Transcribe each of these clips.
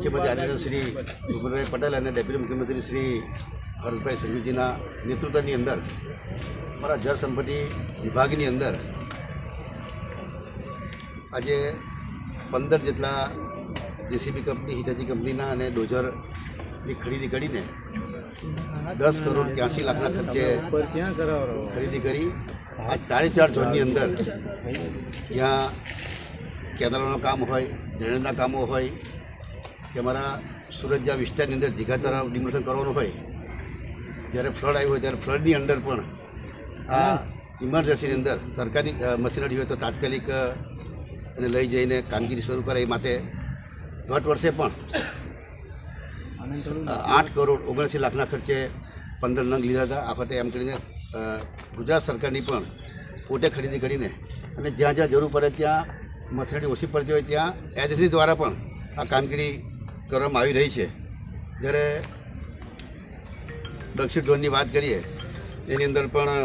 મુખ્યમંત્રી આદરણીય શ્રી ભૂપેન્દ્રભાઈ પટેલ અને ડેપ્યુટી મુખ્યમંત્રી શ્રી હર્ષભાઈ સંઘવીજીના નેતૃત્વની અંદર, અમારા જળ સંપત્તિ વિભાગની અંદર આજે પંદર જેટલા જેસીબી કંપની હિતાચી કંપનીના અને ડોઝરની ખરીદી કરીને દસ કરોડ ત્યાંસી લાખના ખર્ચે ખરીદી કરી. આ ચારે ચાર ઝોનની અંદર જ્યાં કેનાલોના કામ હોય, ડ્રેનેજના કામો હોય કે અમારા સુરત જ્યાં વિસ્તારની અંદર જીગા તરફ ડિમોલેશન કરવાનું હોય જ્યારે ફ્લડ આવ્યું હોય ત્યારે ફ્લડની અંદર પણ આ ઇમરજન્સીની અંદર સરકારી મશીનરી હોય તો તાત્કાલિક એને લઈ જઈને કામગીરી શરૂ કરે એ માટે ગત વર્ષે પણ આઠ કરોડ ઓગણસી લાખના ખર્ચે પંદર નંગ લીધા હતા. આ વખતે એમ કરીને ગુજરાત સરકારની પણ પોતે ખરીદી કરીને અને જ્યાં જ્યાં જરૂર પડે ત્યાં મશીનરી ઓછી પડતી હોય ત્યાં એજન્સી દ્વારા પણ આ કામગીરી કરવામાં આવી રહી છે. જ્યારે દક્ષિણ ઝોનની વાત કરીએ, એની અંદર પણ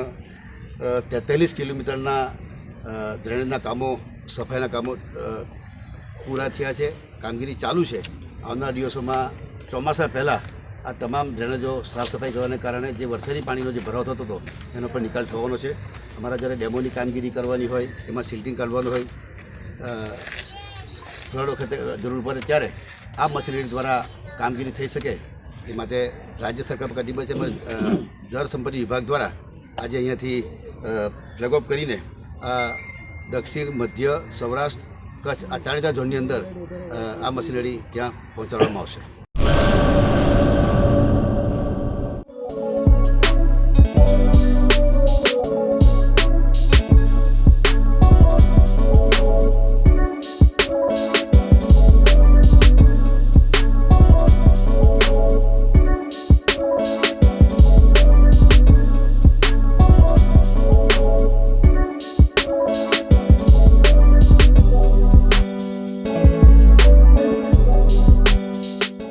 તેતાલીસ કિલોમીટરના ડ્રેનેજના કામો, સફાઈના કામો પૂરા થયા છે, કામગીરી ચાલુ છે. આવનાર દિવસોમાં ચોમાસા પહેલાં આ તમામ ડ્રેનેજો સાફ સફાઈ કરવાને કારણે જે વરસાદી પાણીનો જે ભરાવ થતો હતો, એનો પણ નિકાલ થવાનો છે. અમારા જ્યારે ડેમોની કામગીરી કરવાની હોય, એમાં સિલ્ટિંગ કાઢવાનું હોય ફ્લડ વખતે જરૂર પડે ત્યારે આ મશીનરી દ્વારા કામગીરી થઈ શકે એ માટે રાજ્ય સરકાર કટિબદ્ધ છે જળ સંપત્તિ વિભાગ દ્વારા આજે અહીંયાથી પ્લગ ઓફ કરીને આ દક્ષિણ, મધ્ય, સૌરાષ્ટ્ર, કચ્છ આ ચારેચાર ઝોનની અંદર આ મશીનરી ત્યાં પહોંચાડવામાં આવશે.